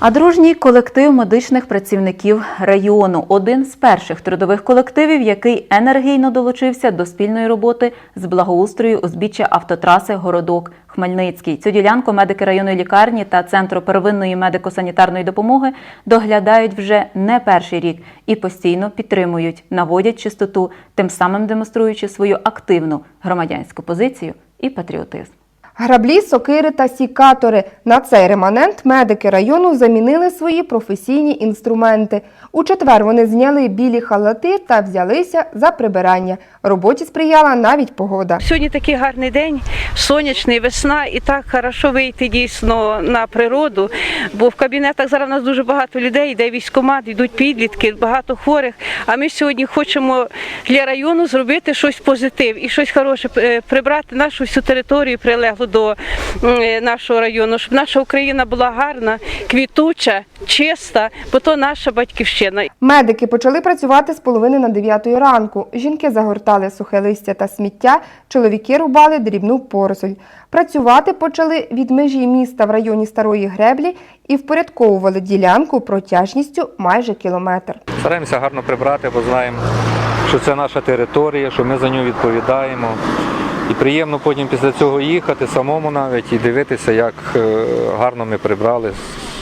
А дружній колектив медичних працівників району один з перших трудових колективів, який енергійно долучився до спільної роботи з благоустрою узбіччя автотраси Городок Хмельницький. Цю ділянку медики районної лікарні та центру первинної медико-санітарної допомоги доглядають вже не перший рік і постійно підтримують, наводять чистоту, тим самим демонструючи свою активну громадянську позицію і патріотизм. Граблі, сокири та сікатори. На цей реманент медики району замінили свої професійні інструменти. У четвер вони зняли білі халати та взялися за прибирання. Роботі сприяла навіть погода. Сьогодні такий гарний день, сонячний, весна, і так хорошо вийти дійсно на природу. Бо в кабінетах зараз у нас дуже багато людей, йде військкомат, йдуть підлітки, багато хворих. А ми сьогодні хочемо для району зробити щось позитив і щось хороше, е, прибрати нашу всю територію, прилеглу до нашого району, щоб наша Україна була гарна, квітуча, чиста, бо то наша батьківщина. Медики почали працювати з половини на 9 ранку. Жінки загортали сухе листя та сміття, чоловіки рубали дрібну поросль. Працювати почали від межі міста в районі Старої Греблі і впорядковували ділянку протяжністю майже кілометр. Стараємося гарно прибрати, бо знаємо, що це наша територія, що ми за нього відповідаємо. І приємно потім після цього їхати самому навіть і дивитися, як е, гарно ми прибрали,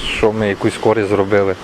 що ми якусь користь зробили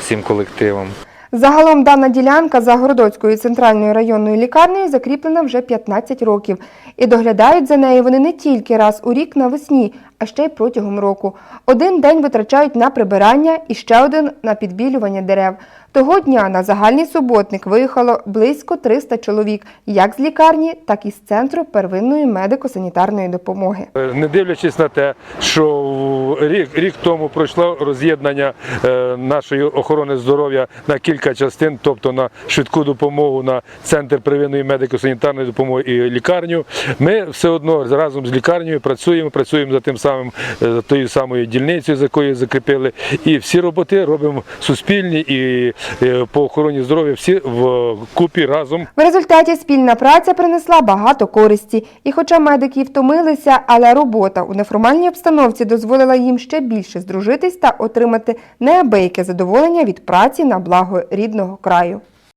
всім колективом. Загалом дана ділянка за Городоцькою центральною районною лікарнею закріплена вже 15 років. І доглядають за нею вони не тільки раз у рік навесні, а ще й протягом року. Один день витрачають на прибирання і ще один на підбілювання дерев. Того дня на загальний суботник виїхало близько 300 чоловік, як з лікарні, так і з центру первинної медико-санітарної допомоги. Е, Не дивлячись на те, що рік, рік тому пройшло роз'єднання е, нашої охорони здоров'я на кілька частин, тобто на швидку допомогу, на центр первинної медико-санітарної допомоги і лікарню. Ми все одно разом з лікарнею працюємо, працюємо за тим самим е, за тою самою дільницею, за якою закріпили. І всі роботи робимо суспільні і е, по охороні здоров'я всі в купі разом. В результаті спільна праця принесла багато користі. І хоча медики втомилися, але робота у неформальній обстановці дозволила їм ще більше здружитись та отримати неабияке задоволення від праці на благо рідного краю.